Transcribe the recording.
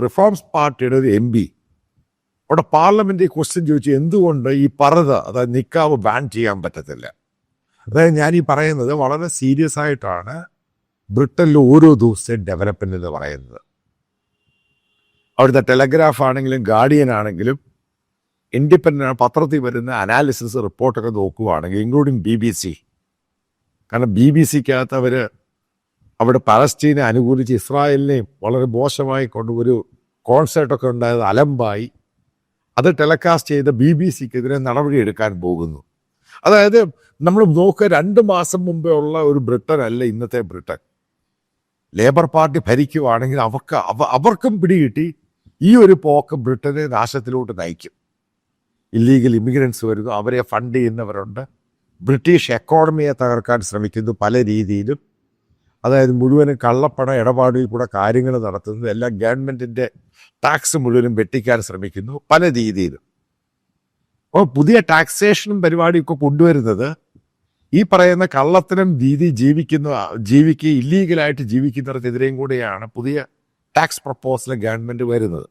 Reforms പാർട്ടിയുടെ ഒരു M P അവിടെ പാർലമെന്റ് ക്വസ്റ്റ്യൻ ചോദിച്ചു എന്തുകൊണ്ട് ഈ പറത അതായത് നിക്കാവ് ബാൻ ചെയ്യാൻ പറ്റത്തില്ല? അതായത് ഞാൻ ഈ പറയുന്നത് വളരെ സീരിയസ് ആയിട്ടാണ് ബ്രിട്ടനിൽ ഓരോ ദിവസത്തെ ഡെവലപ്മെന്റ് എന്ന് പറയുന്നത്. അവിടുത്തെ ടെലഗ്രാഫ് ആണെങ്കിലും ഗാർഡിയൻ ആണെങ്കിലും ഇൻഡിപെൻഡന്റ് പത്രത്തിൽ വരുന്ന അനാലിസിസ് റിപ്പോർട്ടൊക്കെ നോക്കുകയാണെങ്കിൽ ഇൻക്ലൂഡിങ് ബി ബി സി കാരണം ബി ബി സിക്കകത്ത് അവർ അവിടെ പലസ്തീനെ അനുകൂലിച്ച് ഇസ്രായേലിനെയും വളരെ മോശമായി കൊണ്ട് ഒരു കോൺസേർട്ടൊക്കെ ഉണ്ടായത് അലമ്പായി. അത് ടെലികാസ്റ്റ് ചെയ്ത ബി ബി സിക്കെതിരെ നടപടിയെടുക്കാൻ പോകുന്നു. അതായത് നമ്മൾ നോക്കുക രണ്ട് മാസം മുമ്പേ ഉള്ള ഒരു ബ്രിട്ടൻ അല്ല ഇന്നത്തെ ബ്രിട്ടൻ. ലേബർ പാർട്ടി ഭരിക്കുവാണെങ്കിൽ അവർക്ക് അവ അവർക്കും പിടികിട്ടി ഈ ഒരു പോക്ക് ബ്രിട്ടനെ നാശത്തിലോട്ട് നയിക്കും. ഇല്ലീഗൽ ഇമിഗ്രൻസ് വരുന്നു അവരെ ഫണ്ട് ചെയ്യുന്നവരുണ്ട്. ബ്രിട്ടീഷ് എക്കോണമിയെ തകർക്കാൻ ശ്രമിക്കുന്നു പല രീതിയിലും. അതായത് മുഴുവൻ കള്ളപ്പണ ഇടപാടിൽ കൂടെ കാര്യങ്ങൾ നടത്തുന്നത് എല്ലാം ഗവൺമെന്റിന്റെ ടാക്സ് മുഴുവനും വെട്ടിക്കാൻ ശ്രമിക്കുന്നു പല രീതിയിലും. അപ്പോൾ പുതിയ ടാക്സേഷനും പരിപാടിയൊക്കെ കൊണ്ടുവരുന്നത് ഈ പറയുന്ന കള്ളത്തിനും രീതി ജീവിക്കുന്ന ജീവിക്കുക ഇല്ലീഗലായിട്ട് ജീവിക്കുന്നവർക്കെതിരെയും കൂടെയാണ് പുതിയ ടാക്സ് പ്രപ്പോസൽ ഗവൺമെന്റ് വരുന്നത്.